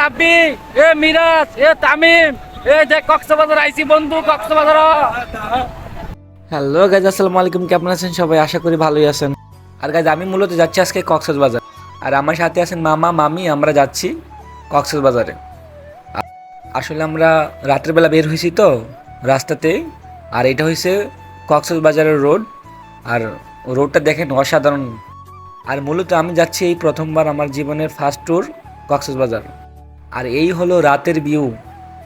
রাব্বি, এ মিরাজ, এ তামিম, এ যে কক্সবাজার আইসি বন্ধু, কক্সবাজার। হ্যালো গাইজ আসসালামু আলাইকুম, কেমন আছেন সবাই? আশা করি ভালোই আছেন। আর গাইজ আমি মূলত যাচ্ছি আজকে কক্সবাজার। আর আমার সাথে আছেন মামা, মামি, আমরা যাচ্ছি কক্সবাজারে। আসলে আমরা রাতের বেলা বের হয়েছি তো রাস্তাতে আর এটা হয়েছে কক্সবাজারের রোড। আর রোডটা দেখেন অসাধারণ। আর মূলত আমি যাচ্ছি এই প্রথমবার আমার জীবনের ফার্স্ট ট্যুর কক্সবাজার। আর এই হলো রাতের ভিউ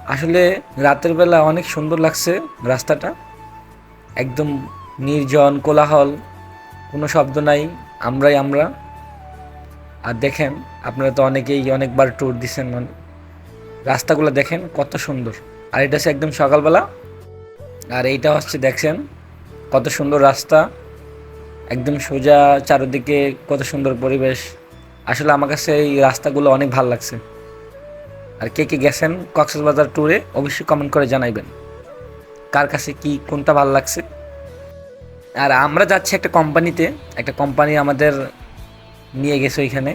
আসলে রাতের বেলা অনেক সুন্দর লাগছে রাস্তাটা। একদম নির্জন, কোলাহল, কোনো শব্দ নাই, আমরাই আমরা। আর দেখেন, আপনারা তো অনেকেই অনেকবার ট্যুর দিচ্ছেন মানে রাস্তাগুলো দেখেন কত সুন্দর। আর এটা হচ্ছে একদম সকালবেলা। আর এইটা হচ্ছে দেখছেন কত সুন্দর রাস্তা। একদম সোজা চারিদিকে কত সুন্দর পরিবেশ। আসলে আমার কাছে এই রাস্তাগুলো অনেক ভালো লাগছে। আর কে কে গেছেন কক্সবাজার ট্যুরে অবশ্যই কমেন্ট করে জানাইবেন। কার কাছে কি, কোনটা ভালো লাগছে? আর আমরা যাচ্ছি একটা কোম্পানিতে একটা কোম্পানি আমাদের নিয়ে গেছে ওইখানে।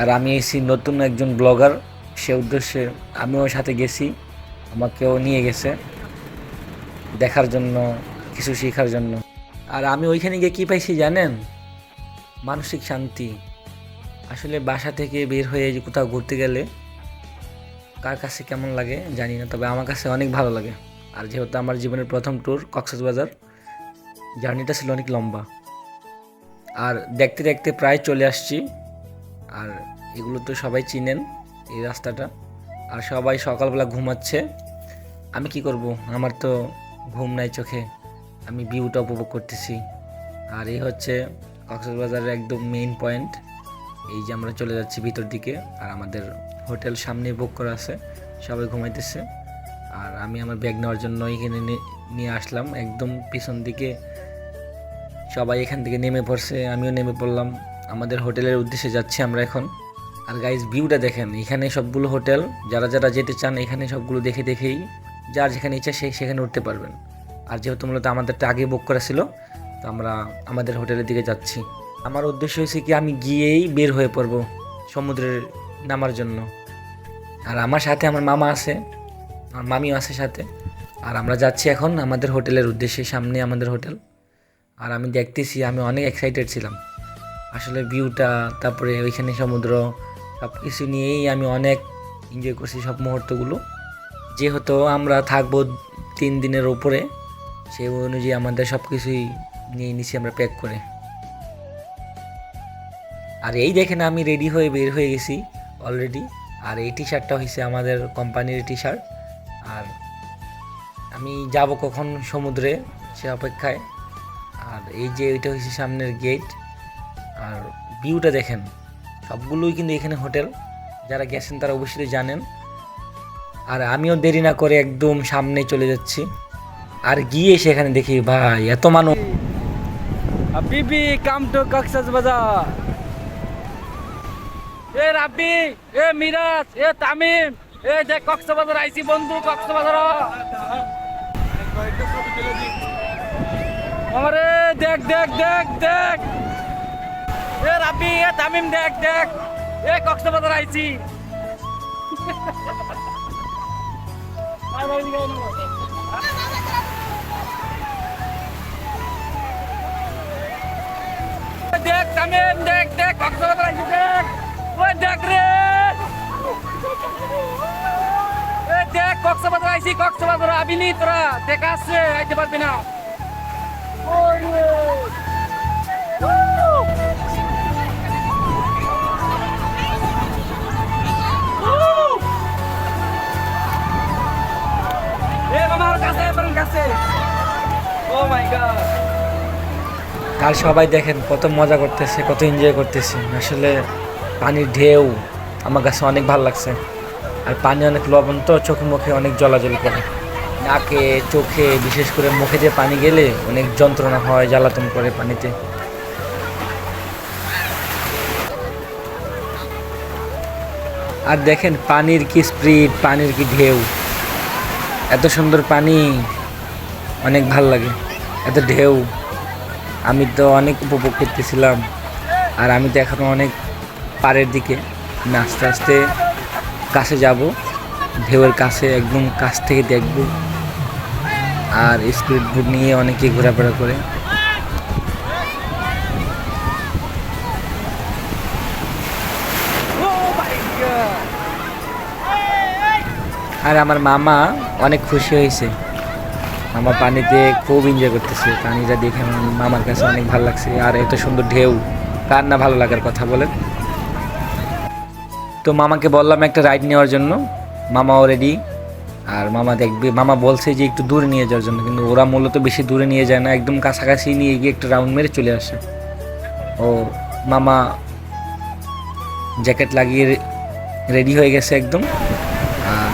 আর আমি এসেছি নতুন একজন ব্লগার সে উদ্দেশ্যে আমিও সাথে গেছি, আমাকেও নিয়ে গেছে দেখার জন্য, কিছু শেখার জন্য। আর আমি ওইখানে গিয়ে কী পাইছি জানেন? মানসিক শান্তি। আসলে বাসা থেকে বের হয়ে কোথাও ঘুরতে গেলে কার কাছে কেমন লাগে জানি না, তবে আমার কাছে অনেক ভালো লাগে। আর যেহেতু আমার জীবনের প্রথম ট্যুর কক্সবাজার, জার্নিটা ছিল অনেক লম্বা। আর দেখতে দেখতে প্রায় চলে আসছি। আর এগুলো তো সবাই চিনেন, এই রাস্তাটা। আর সবাই সকালবেলা ঘুমাচ্ছে। আমি কি করব? আমার তো ঘুম নাই চোখে। আমি ভিউটা উপভোগ করতেছি। আর এই হচ্ছে কক্সবাজারের একদম মেইন পয়েন্ট এই যে আমরা চলে যাচ্ছি ভিতর দিকে, আর আমাদের হোটেল সামনে বুক করা আছে। সবাই ঘুমাইতেছে। আর আমি আমার ব্যাগ নেওয়ার জন্য এখানে নিয়ে আসলাম। একদম পিছন দিকে সবাই এখান থেকে নেমে পড়ছে, আমিও নেমে পড়লাম। আমাদের হোটেলের উদ্দেশ্যে যাচ্ছি আমরা এখন। আর গাইজ ভিউটা দেখেন, এখানে সবগুলো হোটেল, যারা যারা যেতে চান, এখানে সবগুলো দেখে দেখেই, যার যেখানে ইচ্ছা সে সেখানে উঠতে পারবেন। আর যেহেতু মূলত আমাদেরটা আগে বুক করা ছিল, তো আমরা আমাদের হোটেলের দিকে যাচ্ছি। আমার উদ্দেশ্য হয়েছে কি, আমি গিয়েই বের হয়ে পড়ব সমুদ্রের নামার জন্য। আর আমার সাথে আমার মামা আছে, আমার মামিও আছে সাথে। আর আমরা যাচ্ছি এখন আমাদের হোটেলের উদ্দেশ্যে, সামনে আমাদের হোটেল। আর আমি দেখতেছি, আমি অনেক এক্সাইটেড ছিলাম। আসলে ভিউটা তারপরে ওইখানে সমুদ্র সব কিছু নিয়েই আমি অনেক এনজয় করছি সব মুহূর্তগুলো। যেহেতু আমরা থাকব তিন দিনের ওপরে সেই অনুযায়ী আমাদের সব কিছুই নিয়ে নিছি আমরা প্যাক করে। আর এই দেখেন আমি রেডি হয়ে বের হয়ে গেছি। অলরেডি আর এই টি শার্টটা হয়েছে আমাদের কোম্পানির টি শার্ট আর আমি যাব কখন সমুদ্রে সে অপেক্ষায়। আর এই যে এটা হচ্ছে সামনের গেট আর ভিউটা দেখেন, সবগুলোই কিন্তু এখানে হোটেল। যারা গেছেন তারা অবশ্যই জানেন। আর আমিও দেরি না করে একদম সামনে চলে যাচ্ছি। আর গিয়ে সেখানে দেখি, ভাই, এত মানুষ। হাবিবি কাম টু কক্সবাজার। এ রাব্বি, এ মিরাজ, এ তামিম, এ যে কক্সবাজার আইসি বন্ধু, কক্সবাজার। আমারে দেখ দেখ দেখ দেখ। এ রাব্বি, এ তামিম, দেখ দেখ। এ কক্সবাজার আইসি। দেখ, তামিম, দেখ দেখ, কক্সবাজার আইসি, দেখ। ওই দেখ রে। এ দেখ কক্সবাজার আবিনি তোরা দেখা আইতে পারবি না। গড। আর সবাই দেখেন কত মজা করতেছে কত এনজয় করতেছে। আসলে পানির ঢেউ আমার কাছে অনেক ভালো লাগছে। আর পানি অনেক লবণ তো চোখে মুখে অনেক জলাজল করে। নাকে, চোখে, বিশেষ করে মুখে যে পানি গেলে অনেক যন্ত্রণা হয় জ্বালাতন করে পানিতে। আর দেখেন পানির কি স্পিড, পানির কি ঢেউ। এত সুন্দর পানি অনেক ভালো লাগে, এত ঢেউ। আমি তো অনেক উপভোগ করতেছিলাম। আর আমি তো এখনও অনেক পাড়ের দিকে। আমি আস্তে আস্তে কাছে যাব। ঢেউয়ের কাছে, একদম কাছ থেকে দেখব। আর স্পিড বোট নিয়ে অনেকে ঘোরাফেরা করে। আর আমার মামা অনেক খুশি হয়েছে। মামা পানিতে খুব এনজয় করতেছে। পানিটা দেখে আমার মামার কাছে অনেক ভালো লাগছে। আর এত সুন্দর ঢেউ, কার না ভালো লাগার কথা বলেন? তো মামাকে বললাম একটা রাইড নেওয়ার জন্য। মামাও রেডি আর মামা দেখবে, মামা বলছে যে একটু দূরে নিয়ে যাওয়ার জন্য, কিন্তু ওরা মূলত বেশি দূরে নিয়ে যায় না, একদম কাছাকাছি নিয়ে গিয়ে একটু রাউন্ড মেরে চলে আসে। ও মামা জ্যাকেট লাগিয়ে রেডি হয়ে গেছে একদম। আর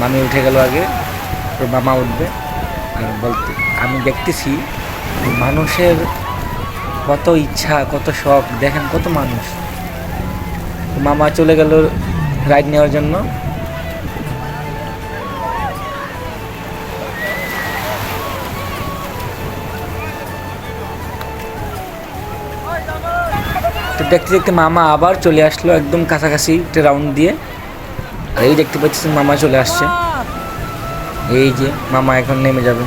মামি উঠে গেল আগে, তো মামা উঠবে। আর বলতে, আমি দেখতেছি মানুষের কত ইচ্ছা, কত শখ, দেখেন কত মানুষ। মামা চলে গেল রাইড নেওয়ার জন্য। তো দেখতে দেখতে মামা আবার চলে আসলো একদম কাছাকাছি একটা রাউন্ড দিয়ে। আর এই দেখতে পাচ্ছেন মামা চলে আসছে। এই যে মামা এখন নেমে যাবে।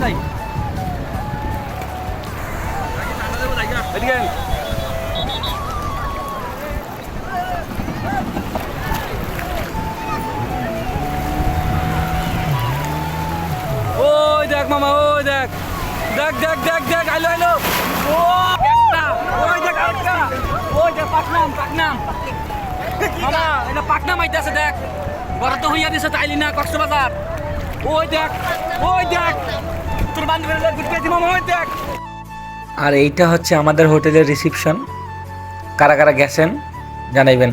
তাই। ওই দেখ মামা, ওই দেখ। দেখ দেখ দেখ দেখ, আইলো আইলো। ও, একটা। ওই দেখ আরেকটা ওই দেখ, পাকনাম পাকনাম। মামা, এটা আইতাছে, দেখ। বড় তো দিছে, তাইলি না, কক্সবাজার। আর এইটা হচ্ছে আমাদের হোটেলের রিসিপশন। কারা কারা গেছেন জানাইবেন।